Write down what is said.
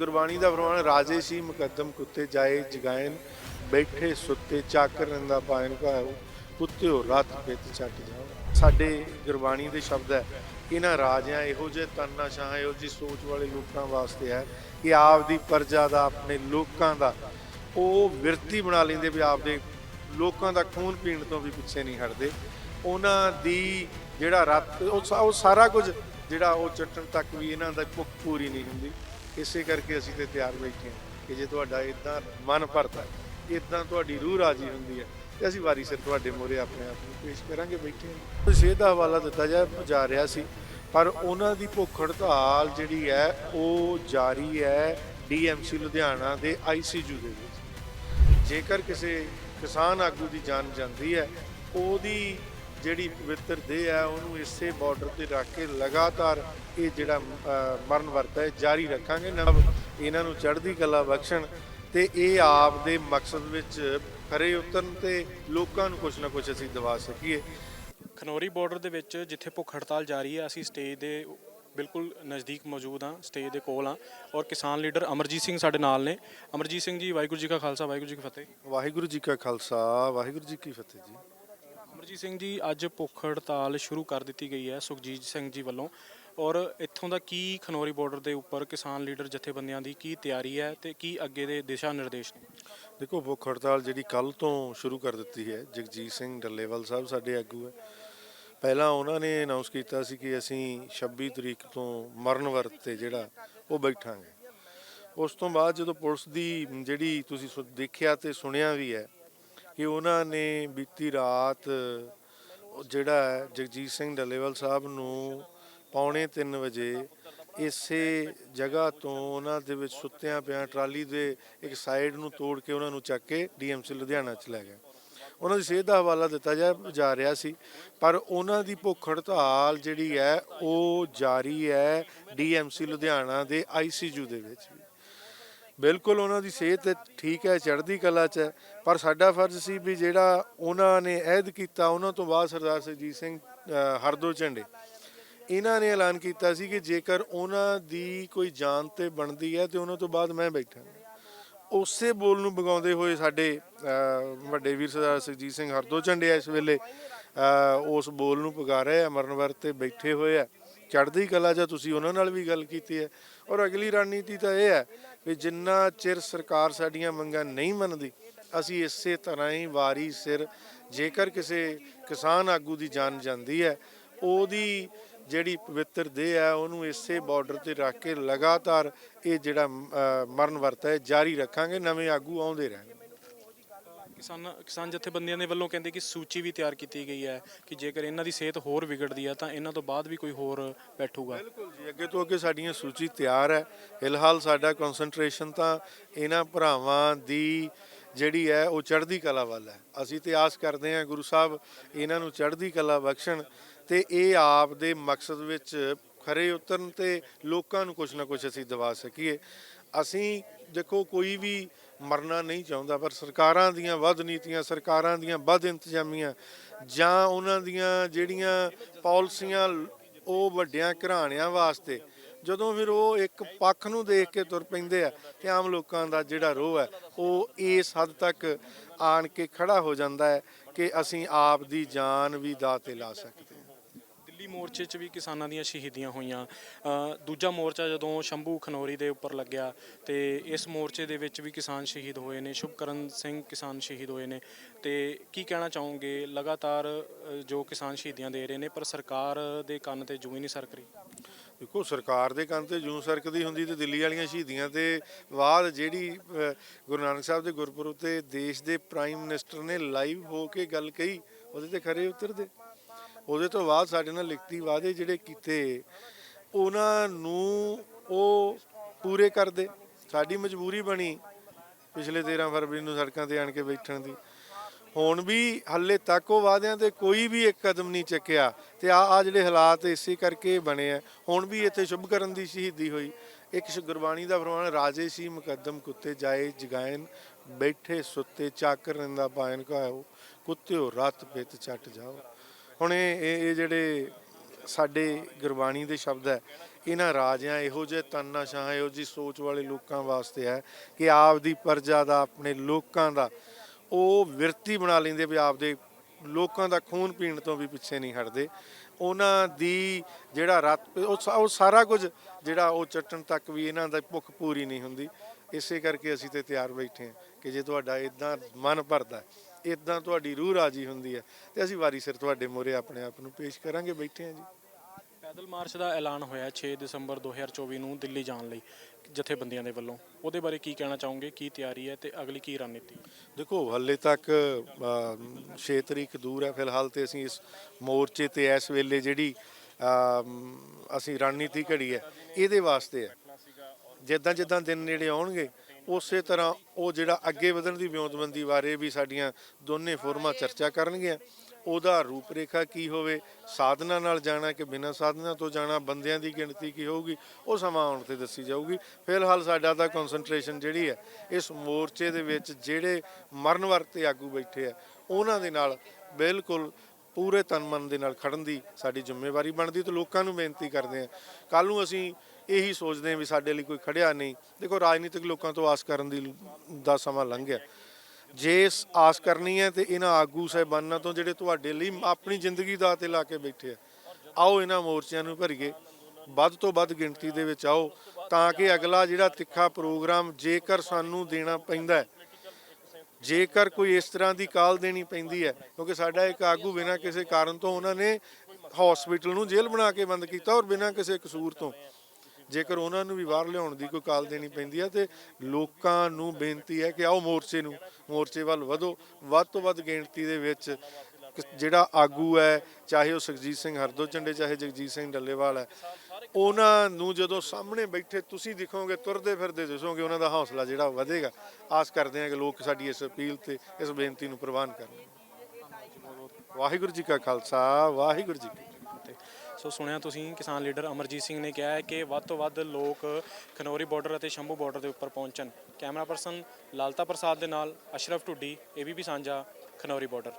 ਗੁਰਬਾਣੀ ਦਾ ਫਰਮਾਨ, ਰਾਜੇ ਸੀ ਮੁਕੱਦਮ ਕੁੱਤੇ ਜਾਏ ਜਗਾਇਨ, ਬੈਠੇ ਸੁੱਤੇ ਚਾਕਰ ਰੰਦਾ ਪਾਇਨ ਕੁੱਤੇ ਕੁੱਤਿਓ ਰਾਤ ਪਿੱਤ ਛੱਟ ਜਾਓ ਸਾਡੇ ਗੁਰਬਾਣੀ ਦੇ ਸ਼ਬਦ ਹੈ, ਇਹਨਾਂ ਰਾਜਿਆਂ ਇਹੋ ਜਿਹੇ ਤਾਨਾਸ਼ਾਹ ਇਹੋ ਜਿਹੀ ਸੋਚ ਵਾਲੇ ਲੋਕਾਂ ਵਾਸਤੇ ਹੈ ਕਿ ਆਪ ਦੀ ਪ੍ਰਜਾ ਦਾ, ਆਪਣੇ ਲੋਕਾਂ ਦਾ, ਉਹ ਵਿਰਤੀ ਬਣਾ ਲੈਂਦੇ ਵੀ ਆਪਦੇ ਲੋਕਾਂ ਦਾ ਖੂਨ ਪੀਣ ਤੋਂ ਵੀ ਪਿੱਛੇ ਨਹੀਂ ਹਟਦੇ। ਉਹਨਾਂ ਦੀ ਜਿਹੜਾ ਰੱਤ, ਉਹ ਉਹ ਸਾਰਾ ਕੁਝ ਜਿਹੜਾ ਉਹ ਚੱਟਣ ਤੱਕ ਵੀ ਇਹਨਾਂ ਦਾ ਭੁੱਖ ਪੂਰੀ ਨਹੀਂ ਹੁੰਦੀ। ਇਸੇ ਕਰਕੇ ਅਸੀਂ ਤੇ ਤਿਆਰ ਬੈਠੇ ਹਾਂ ਕਿ ਜੇ ਤੁਹਾਡਾ ਇਦਾਂ ਮਨ ਭਰਦਾ ਇਦਾਂ ਤੁਹਾਡੀ ਰੂਹ ਰਾਜੀ ਹੁੰਦੀ ਹੈ, ਤੇ ਅਸੀਂ ਵਾਰੀ ਸਿਰ ਤੁਹਾਡੇ ਮੋਰੇ ਆਪਣੇ ਆਪ ਨੂੰ ਪੇਸ਼ ਕਰਾਂਗੇ, ਬੈਠੇ ਹਾਂ। ਸਿਹਤ ਦਾ ਹਵਾਲਾ ਦਿੱਤਾ ਜਾ ਜਾ ਰਿਹਾ ਸੀ, ਪਰ ਉਹਨਾਂ ਦੀ ਭੁੱਖ ਹੜਤਾਲ ਜਿਹੜੀ ਹੈ, ਉਹ ਜਾਰੀ ਹੈ ਡੀਐਮਸੀ ਲੁਧਿਆਣਾ ਦੇ ਆਈਸੀਯੂ ਦੇ ਵਿੱਚ। ਜੇਕਰ ਕਿਸੇ ਕਿਸਾਨ ਆਗੂ ਦੀ ਜਾਨ ਜਾਂਦੀ ਹੈ, ਉਹਦੀ ਜਿਹੜੀ ਪਵਿੱਤਰ ਦੇਹ ਹੈ ਉਹਨੂੰ ਇਸੇ ਬਾਰਡਰ ਤੇ ਰੱਖ ਕੇ ਲਗਾਤਾਰ ਇਹ ਜਿਹੜਾ ਮਰਨ ਵਰਤ ਹੈ ਜਾਰੀ ਰੱਖਾਂਗੇ। ਨਾਲ ਇਹਨਾਂ ਨੂੰ ਚੜ੍ਹਦੀ ਕਲਾ ਬਖਸ਼ਣ ਤੇ ਇਹ ਆਪ ਦੇ ਮਕਸਦ ਵਿੱਚ ਖਰੇ ਉਤਰਨ ਤੇ ਲੋਕਾਂ ਨੂੰ ਕੁਝ ਨਾ ਕੁਝ ਅਸੀਂ ਦਵਾ ਸਕੀਏ। ਖਨੌਰੀ ਬਾਰਡਰ ਦੇ ਵਿੱਚ ਜਿੱਥੇ ਭੁੱਖ ਹੜਤਾਲ ਜਾਰੀ ਹੈ ਅਸੀਂ ਸਟੇਜ ਦੇ ਬਿਲਕੁਲ ਨਜ਼ਦੀਕ ਮੌਜੂਦ ਹਾਂ ਸਟੇਜ ਦੇ ਕੋਲ ਹਾਂ ਔਰ ਕਿਸਾਨ ਲੀਡਰ ਅਮਰਜੀਤ ਸਿੰਘ ਸਾਡੇ ਨਾਲ ਨੇ। ਅਮਰਜੀਤ ਸਿੰਘ ਜੀ ਵਾਹਿਗੁਰੂ ਜੀ ਕਾ ਖਾਲਸਾ ਵਾਹਿਗੁਰੂ ਜੀ ਕੀ ਫਤਿਹ। ਵਾਹਿਗੁਰੂ ਜੀ ਕਾ ਖਾਲਸਾ ਵਾਹਿਗੁਰੂ ਜੀ ਕੀ ਫਤਿਹ ਜੀ। ਸੁਖਜੀਤ ਸਿੰਘ ਜੀ, ਅੱਜ ਭੁੱਖ ਹੜਤਾਲ ਸ਼ੁਰੂ ਕਰ ਦਿੱਤੀ ਗਈ ਹੈ ਸੁਖਜੀਤ ਸਿੰਘ ਜੀ ਵੱਲੋਂ। ਔਰ ਇੱਥੋਂ ਦਾ ਕੀ ਖਨੌਰੀ ਬਾਰਡਰ ਦੇ ਉੱਪਰ ਕਿਸਾਨ ਲੀਡਰ ਜਥੇਬੰਦੀਆਂ ਦੀ ਕੀ ਤਿਆਰੀ ਹੈ ਤੇ ਕੀ ਅੱਗੇ ਦੇ ਦਿਸ਼ਾ ਨਿਰਦੇਸ਼ ਨੇ? ਦੇਖੋ ਭੁੱਖ ਹੜਤਾਲ ਜਿਹੜੀ ਕੱਲ ਤੋਂ ਸ਼ੁਰੂ ਕਰ ਦਿੱਤੀ ਹੈ, ਜਗਜੀਤ ਸਿੰਘ ਡੱਲੇਵਾਲ ਸਾਹਿਬ ਸਾਡੇ ਆਗੂ ਹੈ। ਪਹਿਲਾਂ ਉਹਨਾਂ ਨੇ ਅਨਾਉਂਸ ਕੀਤਾ ਸੀ ਕਿ ਅਸੀਂ 26 ਤਰੀਕ ਤੋਂ ਮਰਨ ਵਰਤ ਤੇ ਜਿਹੜਾ ਉਹ ਬੈਠਾਂਗੇ। ਉਸ ਤੋਂ ਬਾਅਦ ਜਦੋਂ ਪੁਲਿਸ ਦੀ ਜਿਹੜੀ ਤੁਸੀਂ ਸੁ- ਦੇਖਿਆ ਤੇ ਸੁਣਿਆ ਵੀ ਹੈ ਕਿ ਉਹਨਾਂ ਨੇ ਬੀਤੀ ਰਾਤ ਜਿਹੜਾ ਜਗਜੀਤ ਸਿੰਘ ਡੱਲੇਵਾਲ ਸਾਹਿਬ ਨੂੰ ਪੌਣੇ 3 ਵਜੇ ਇਸੇ ਜਗ੍ਹਾ ਤੋਂ ਉਹਨਾਂ ਦੇ ਵਿੱਚ ਸੁੱਤਿਆਂ ਪਿਆ ਟਰਾਲੀ ਦੇ ਇੱਕ ਸਾਈਡ ਨੂੰ ਤੋੜ ਕੇ ਉਹਨਾਂ ਨੂੰ ਚੱਕ ਕੇ ਡੀਐਮਸੀ ਲੁਧਿਆਣਾ ਚ ਲੈ ਗਿਆ ਉਹਨਾਂ ਦੀ ਸਿਹਤ ਦਾ ਹਵਾਲਾ ਦਿੱਤਾ ਜਾ ਜਾ ਰਿਹਾ ਸੀ, ਪਰ ਉਹਨਾਂ ਦੀ ਭੁੱਖ ਹੜਤਾਲ ਜਿਹੜੀ ਹੈ ਉਹ ਜਾਰੀ ਹੈ ਡੀਐਮਸੀ ਲੁਧਿਆਣਾ ਦੇ ਆਈਸੀਯੂ ਦੇ ਵਿੱਚ ਬਿਲਕੁਲ ਉਹਨਾਂ ਦੀ ਸਿਹਤ ਠੀਕ ਹੈ, ਚੜ੍ਹਦੀ ਕਲਾ 'ਚ ਹੈ। ਪਰ ਸਾਡਾ ਫਰਜ਼ ਸੀ ਵੀ ਜਿਹੜਾ ਉਹਨਾਂ ਨੇ ਅਹਿਦ ਕੀਤਾ, ਉਹਨਾਂ ਤੋਂ ਬਾਅਦ ਸਰਦਾਰ ਸੁਰਜੀਤ ਸਿੰਘ ਹਰਦੋ ਝੰਡੇ। ਇਹਨਾਂ ਨੇ ਐਲਾਨ ਕੀਤਾ ਸੀ ਕਿ ਜੇਕਰ ਉਹਨਾਂ ਦੀ ਕੋਈ ਜਾਨ ਤੇ ਬਣਦੀ ਹੈ ਤੇ ਉਹਨਾਂ ਤੋਂ ਬਾਅਦ ਮੈਂ ਬੈਠਾਂਗਾ ਉਸੇ ਬੋਲ ਨੂੰ ਬਗਾਉਂਦੇ ਹੋਏ ਸਾਡੇ ਵੱਡੇ ਵੀਰ ਸਰਦਾਰ ਸੁਰਜੀਤ ਸਿੰਘ ਹਰਦੋ ਝੰਡੇ ਇਸ ਵੇਲੇ ਉਸ ਬੋਲ ਨੂੰ ਪੁਗਾ ਰਹੇ ਆ ਮਰਨਵਰ ਤੇ ਬੈਠੇ ਹੋਏ ਆ ਚੜ੍ਹਦੀ ਕਲਾ ਜਾਂ ਤੁਸੀਂ ਉਹਨਾਂ ਨਾਲ ਵੀ ਗੱਲ ਕੀਤੀ ਹੈ। ਔਰ ਅਗਲੀ ਰਣਨੀਤੀ ਤਾਂ ਇਹ ਹੈ ਵੀ ਜਿੰਨਾ ਚਿਰ ਸਰਕਾਰ ਸਾਡੀਆਂ ਮੰਗਾਂ ਨਹੀਂ ਮੰਨਦੀ, ਅਸੀਂ ਇਸੇ ਤਰ੍ਹਾਂ ਹੀ ਵਾਰੀ ਸਿਰ, ਜੇਕਰ ਕਿਸੇ ਕਿਸਾਨ ਆਗੂ ਦੀ ਜਾਨ ਜਾਂਦੀ ਹੈ, ਉਹਦੀ ਜਿਹੜੀ ਪਵਿੱਤਰ ਦੇਹ ਹੈ, ਉਹਨੂੰ ਇਸੇ ਬਾਰਡਰ ਤੇ ਰੱਖ ਕੇ ਲਗਾਤਾਰ ਇਹ ਜਿਹੜਾ ਮਰਨ ਵਰਤ ਹੈ, ਜਾਰੀ ਰੱਖਾਂਗੇ, ਨਵੇਂ ਆਗੂ ਆਉਂਦੇ ਰਹਿਣਗੇ। ਕਿਸਾਨ ਕਿਸਾਨ ਜਥੇਬੰਦੀਆਂ ਦੇ ਵੱਲੋਂ ਕਹਿੰਦੇ ਕਿ ਸੂਚੀ ਵੀ ਤਿਆਰ ਕੀਤੀ ਗਈ ਹੈ ਕਿ ਜੇਕਰ ਇਹਨਾਂ ਦੀ ਸਿਹਤ ਹੋਰ ਵਿਗੜਦੀ ਹੈ ਤਾਂ ਇਹਨਾਂ ਤੋਂ ਬਾਅਦ ਵੀ ਕੋਈ ਹੋਰ ਬੈਠੂਗਾ। ਬਿਲਕੁਲ ਜੀ, ਅੱਗੇ ਤੋਂ ਅੱਗੇ ਸਾਡੀਆਂ ਸੂਚੀ ਤਿਆਰ ਹੈ। ਫਿਲਹਾਲ ਸਾਡਾ ਕਨਸੈਂਟਰੇਸ਼ਨ ਤਾਂ ਇਹਨਾਂ ਭਰਾਵਾਂ ਦੀ ਜਿਹੜੀ ਹੈ, ਉਹ ਚੜ੍ਹਦੀ ਕਲਾ ਵੱਲ ਹੈ। ਅਸੀਂ ਤੇ ਆਸ ਕਰਦੇ ਹਾਂ ਗੁਰੂ ਸਾਹਿਬ, ਇਹਨਾਂ ਨੂੰ ਚੜ੍ਹਦੀ ਕਲਾ ਬਖਸ਼ਣ ਤੇ ਇਹ ਆਪ ਦੇ ਮਕਸਦ ਵਿੱਚ ਖਰੇ ਉਤਰਨ ਤੇ ਲੋਕਾਂ ਨੂੰ ਕੁਝ ਨਾ ਕੁਝ ਅਸੀਂ ਦਵਾ ਸਕੀਏ। ਅਸੀਂ ਦੇਖੋ, ਕੋਈ ਵੀ ਮਰਨਾ ਨਹੀਂ ਚਾਹੁੰਦਾ, ਪਰ ਸਰਕਾਰਾਂ ਦੀਆਂ ਵੱਧ ਨੀਤੀਆਂ, ਸਰਕਾਰਾਂ ਦੀਆਂ ਵੱਧ ਇੰਤਜ਼ਾਮੀਆਂ ਜਾਂ ਉਹਨਾਂ ਦੀਆਂ ਜਿਹੜੀਆਂ ਪਾਲਿਸੀਆਂ ਉਹ ਵੱਡਿਆਂ ਘਰਾਣਿਆਂ ਵਾਸਤੇ, ਜਦੋਂ ਫਿਰ ਉਹ ਇੱਕ ਪੱਖ ਨੂੰ ਦੇਖ ਕੇ ਤੁਰ ਪੈਂਦੇ ਆ ਤੇ ਆਮ ਲੋਕਾਂ ਦਾ ਜਿਹੜਾ ਰੋਹ ਹੈ, ਉਹ ਇਸ ਹੱਦ ਤੱਕ ਆਣ ਕੇ ਖੜਾ ਹੋ ਜਾਂਦਾ ਹੈ ਕਿ ਅਸੀਂ ਆਪ ਦੀ ਜਾਨ ਵੀ ਦਾਅ ਤੇ ਲਾ ਸਕਦੇ ਮੋਰਚੇ 'ਚ ਵੀ ਕਿਸਾਨਾਂ ਦੀਆਂ ਸ਼ਹੀਦੀਆਂ ਹੋਈਆਂ। ਅ, ਦੂਜਾ ਮੋਰਚਾ ਜਦੋਂ ਸ਼ੰਭੂ ਖਨੌਰੀ ਦੇ ਉੱਪਰ ਲੱਗਿਆ ਤੇ ਇਸ ਮੋਰਚੇ ਦੇ ਵਿੱਚ ਵੀ ਕਿਸਾਨ ਸ਼ਹੀਦ ਹੋਏ ਨੇ ਸ਼ੁਭਕਰਨ ਸਿੰਘ ਕਿਸਾਨ ਸ਼ਹੀਦ ਹੋਏ ਨੇ। ਤੇ ਕੀ ਕਹਿਣਾ ਚਾਹੋਗੇ? ਲਗਾਤਾਰ ਅ, ਜੋ ਕਿਸਾਨ ਸ਼ਹੀਦੀਆਂ ਦੇ ਰਹੇ ਨੇ ਪਰ ਸਰਕਾਰ ਦੇ ਕੰਨ ਤੇ ਜੂੰ ਹੀ ਨਹੀਂ ਸਰਕ ਰਹੀ। ਦੇਖੋ ਸਰਕਾਰ ਦੇ ਕੰਨ ਤੇ ਜੂੰ ਸਰਕਦੀ ਹੁੰਦੀ ਤੇ ਦਿੱਲੀ ਵਾਲੀਆਂ ਸ਼ਹੀਦੀਆਂ ਤੇ ਬਾਅਦ ਜਿਹੜੀ ਅਹ, ਗੁਰੂ ਨਾਨਕ ਸਾਹਿਬ ਦੇ ਗੁਰਪੁਰਬ ਤੇ ਦੇਸ਼ ਦੇ ਪ੍ਰਾਈਮ ਮਿਨਿਸਟਰ ਨੇ ਲਾਈਵ ਹੋ ਕੇ ਗੱਲ ਕਹੀ ਉਹਦੇ ਤੇ ਖਰੇ ਉਤਰਦੇ। ਉਹਦੇ ਤੋਂ ਬਾਅਦ ਸਾਡੇ ਨਾਲ ਲਿਖਤੀ ਵਾਅਦੇ ਜਿਹੜੇ ਕੀਤੇ, ਉਹਨਾਂ ਨੂੰ ਉਹ ਪੂਰੇ ਕਰਦੇ। ਸਾਡੀ ਮਜਬੂਰੀ ਬਣੀ ਪਿਛਲੇ 13 ਫਰਵਰੀ ਨੂੰ ਸੜਕਾਂ ਤੇ ਆਣ ਕੇ ਬੈਠਣ ਦੀ। ਹੁਣ ਵੀ ਹੱਲੇ ਤੱਕ ਉਹ ਵਾਅਦਿਆਂ ਤੇ ਕੋਈ ਵੀ ਇੱਕ ਕਦਮ ਨਹੀਂ ਚੱਕਿਆ ਤੇ ਆ ਆ ਜਿਹੜੇ ਹਾਲਾਤ ਇਸੇ ਕਰਕੇ ਬਣੇ ਆ। ਹੁਣ ਵੀ ਇੱਥੇ ਸ਼ੁਭ ਕਰਨ ਦੀ ਸ਼ਹੀਦੀ ਹੋਈ। ਇੱਕ ਗੁਰਬਾਣੀ ਦਾ ਫਰਮਾਨ, ਰਾਜੇ ਸੀ ਮੁਕੱਦਮ ਕੁੱਤੇ ਜਾਏ, ਜਗਾਇਨ ਬੈਠੇ ਸੁੱਤੇ, ਚਾਕਰ ਰੰਦਾ ਪਾਇਨ ਕਾਇਓ, ਕੁੱਤਿਓ ਰਤ ਪਿਤ ਛੱਟ ਜਾਓ। ਹੁਣ ਇਹ ਇਹ ਜਿਹੜੇ ਸਾਡੇ ਗੁਰਬਾਣੀ ਦੇ ਸ਼ਬਦ ਹੈ, ਇਹਨਾਂ ਰਾਜਿਆਂ ਇਹੋ ਜਿਹੇ ਤਾਨਾਸ਼ਾਹ ਇਹੋ ਜਿਹੀ ਸੋਚ ਵਾਲੇ ਲੋਕਾਂ ਵਾਸਤੇ ਹੈ ਕਿ ਆਪ ਦੀ ਪ੍ਰਜਾ ਦਾ, ਆਪਣੇ ਲੋਕਾਂ ਦਾ, ਉਹ ਵਿਰਤੀ ਬਣਾ ਲੈਂਦੇ ਵੀ ਆਪਦੇ ਲੋਕਾਂ ਦਾ ਖੂਨ ਪੀਣ ਤੋਂ ਵੀ ਪਿੱਛੇ ਨਹੀਂ ਹਟਦੇ। ਉਹਨਾਂ ਦੀ ਜਿਹੜਾ ਰਤ, ਉਹ ਸਾਰਾ ਕੁਝ ਜਿਹੜਾ ਉਹ ਚੱਟਣ ਤੱਕ ਵੀ ਇਹਨਾਂ ਦਾ ਭੁੱਖ ਪੂਰੀ ਨਹੀਂ ਹੁੰਦੀ। ਇਸੇ ਕਰਕੇ ਅਸੀਂ ਤੇ ਤਿਆਰ ਬੈਠੇ ਹਾਂ ਕਿ ਜੇ ਤੁਹਾਡਾ ਇਦਾਂ ਮਨ ਭਰਦਾ ਇਦਾਂ ਤੁਹਾਡੀ ਰੂਹ ਰਾਜੀ ਹੁੰਦੀ ਹੈ ਤੇ ਅਸੀਂ ਵਾਰੀ ਸਿਰ ਤੁਹਾਡੇ ਮੋਰੇ ਆਪਣੇ ਆਪ ਨੂੰ ਪੇਸ਼ ਕਰਾਂਗੇ ਬੈਠੇ ਹਾਂ ਜੀ। ਪੈਦਲ ਮਾਰਚ ਦਾ ਐਲਾਨ ਹੋਇਆ 6 ਦਸੰਬਰ 2024 ਨੂੰ ਦਿੱਲੀ ਜਾਣ ਲਈ ਜਥੇਬੰਦੀਆਂ ਦੇ ਵੱਲੋਂ। ਉਹਦੇ ਬਾਰੇ ਕੀ ਕਹਿਣਾ ਚਾਹੋਗੇ ਕੀ ਤਿਆਰੀ ਹੈ ਤੇ ਅਗਲੀ ਕੀ ਰਣਨੀਤੀ? ਦੇਖੋ ਹੱਲੇ ਤੱਕ 6 ਤਰੀਕ ਦੂਰ ਹੈ ਫਿਲਹਾਲ ਤੇ ਅਸੀਂ ਇਸ ਮੋਰਚੇ ਤੇ ਇਸ ਵੇਲੇ ਜਿਹੜੀ ਅਸੀਂ ਰਣਨੀਤੀ ਘੜੀ ਹੈ ਇਹਦੇ ਵਾਸਤੇ ਹੈ। ਜਿੱਦਾਂ ਜਿੱਦਾਂ ਦਿਨ ਨੇੜੇ ਆਉਣਗੇ ਉਸੇ ਤਰ੍ਹਾਂ ਉਹ ਜਿਹੜਾ ਅੱਗੇ ਵਧਣ ਦੀ ਵਿਉਂਤਬੰਦੀ ਬਾਰੇ ਵੀ ਸਾਡੀਆਂ ਦੋਨੇ ਫੋਰਮਾਂ ਚਰਚਾ ਕਰਨਗੀਆਂ, ਉਹਦਾ ਰੂਪਰੇਖਾ ਕੀ ਹੋਵੇ, ਸਾਧਨਾ ਨਾਲ ਜਾਣਾ ਕਿ ਬਿਨਾਂ ਸਾਧਨਾ ਤੋਂ ਜਾਣਾ, ਬੰਦਿਆਂ ਦੀ ਗਿਣਤੀ ਕੀ ਹੋਊਗੀ, ਉਹ ਸਮਾਂ ਆਉਣ ਤੇ ਦੱਸੀ ਜਾਊਗੀ। ਫਿਲਹਾਲ ਸਾਡਾ ਤਾਂ ਕਨਸੈਂਟਰੇਸ਼ਨ ਜਿਹੜੀ ਹੈ, ਇਸ ਮੋਰਚੇ ਦੇ ਵਿੱਚ ਜਿਹੜੇ ਮਰਨ ਵਰਤੇ ਆਗੂ ਬੈਠੇ ਆ, ਉਹਨਾਂ ਦੇ ਨਾਲ ਬਿਲਕੁਲ ਪੂਰੇ ਤਨ ਮਨ ਦੇ ਨਾਲ ਖੜਨ ਦੀ ਸਾਡੀ ਜ਼ਿੰਮੇਵਾਰੀ ਬਣਦੀ ਤੇ ਲੋਕਾਂ ਨੂੰ ਬੇਨਤੀ ਕਰਦੇ ਆ ਕੱਲ ਨੂੰ ਅਸੀਂ ਇਹੀ ਸੋਚਦੇ ਹਾਂ ਵੀ ਸਾਡੇ ਲਈ ਕੋਈ ਖੜਿਆ ਨਹੀਂ। ਦੇਖੋ, ਰਾਜਨੀਤਿਕ ਲੋਕਾਂ ਤੋਂ ਆਸ ਕਰਨ ਦੀ ਦਾ ਸਮਾਂ ਲੰਘ ਗਿਆ ਜੇ ਆਸ ਕਰਨੀ ਹੈ ਤੇ ਇਹਨਾਂ ਆਗੂ ਸਾਹਿਬਾਨਾਂ ਤੋਂ ਜਿਹੜੇ ਤੁਹਾਡੇ ਲਈ ਆਪਣੀ ਜ਼ਿੰਦਗੀ ਦਾ ਤੇ ਲਾ ਕੇ ਬੈਠੇ ਆ, ਆਓ ਇਹਨਾਂ ਮੋਰਚਿਆਂ ਨੂੰ ਭਰੀਏ। ਵੱਧ ਤੋਂ ਵੱਧ ਗਿਣਤੀ ਦੇ ਵਿੱਚ ਆਓ ਤਾਂ ਕਿ ਅਗਲਾ ਜਿਹੜਾ ਤਿੱਖਾ ਪ੍ਰੋਗਰਾਮ ਜੇਕਰ ਸਾਨੂੰ ਦੇਣਾ ਪੈਂਦਾ ਜੇਕਰ ਕੋਈ ਇਸ ਤਰ੍ਹਾਂ ਦੀ ਕਾਲ ਦੇਣੀ ਪੈਂਦੀ ਹੈ, ਕਿਉਂਕਿ ਸਾਡਾ ਇੱਕ ਆਗੂ ਬਿਨਾਂ ਕਿਸੇ ਕਾਰਨ ਤੋਂ ਉਹਨਾਂ ਨੇ ਹਸਪੀਟਲ ਨੂੰ ਜੇਲ੍ਹ ਬਣਾ ਕੇ ਬੰਦ ਕੀਤਾ ਔਰ ਬਿਨਾਂ ਕਿਸੇ ਕਸੂਰ ਤੋਂ। ਜੇਕਰ ਉਹਨਾਂ ਨੂੰ ਵੀ ਬਾਹਰ ਲਿਆਉਣ ਦੀ ਕੋਈ ਕਾਲ ਦੇਣੀ ਪੈਂਦੀ ਹੈ ਤੇ ਲੋਕਾਂ ਨੂੰ ਬੇਨਤੀ ਹੈ ਕਿ ਆਓ ਮੋਰਚੇ ਨੂੰ, ਮੋਰਚੇ ਵੱਲ ਵਧੋ। ਵੱਧ ਤੋਂ ਵੱਧ ਗਿਣਤੀ ਦੇ ਵਿੱਚ ਜਿਹੜਾ ਆਗੂ ਹੈ, ਚਾਹੇ ਉਹ ਸੁਖਜੀਤ ਸਿੰਘ ਹਰਦੋ ਚੰਡੇ ਚਾਹੇ ਜਗਜੀਤ ਸਿੰਘ ਡੱਲੇਵਾਲ ਹੈ, ਉਹਨਾਂ ਨੂੰ ਜਦੋਂ ਸਾਹਮਣੇ ਬੈਠੇ ਤੁਸੀਂ ਦਿਖੋਗੇ, ਤੁਰਦੇ ਫਿਰਦੇ ਦਿਸੋਗੇ, ਉਹਨਾਂ ਦਾ ਹੌਸਲਾ ਜਿਹੜਾ ਵਧੇਗਾ। ਆਸ ਕਰਦੇ ਹਾਂ ਕਿ ਲੋਕ ਸਾਡੀ ਇਸ ਅਪੀਲ ਤੇ ਇਸ ਬੇਨਤੀ ਨੂੰ ਪ੍ਰਵਾਨ ਕਰਨ। ਵਾਹਿਗੁਰੂ ਜੀ ਕਾ ਖਾਲਸਾ, ਵਾਹਿਗੁਰੂ ਜੀ ਕੀ ਫਤਿਹ। ਸੋ ਸੁਣਿਆ ਤੁਸੀਂ, ਕਿਸਾਨ ਲੀਡਰ ਅਮਰਜੀਤ ਸਿੰਘ ਨੇ ਕਿਹਾ ਹੈ ਕਿ ਵੱਧ ਤੋਂ ਵੱਧ ਲੋਕ ਖਨੌਰੀ ਬਾਰਡਰ ਅਤੇ ਸ਼ੰਭੂ ਬਾਰਡਰ ਦੇ ਉੱਪਰ ਪਹੁੰਚਣ। ਕੈਮਰਾ ਪਰਸਨ ਲਾਲਤਾ ਪ੍ਰਸਾਦ ਦੇ ਨਾਲ ਅਸ਼ਰਫ ਢੁੱਡੀ, ਏਬੀਪੀ ਸਾਂਝਾ, ਖਨੌਰੀ ਬਾਰਡਰ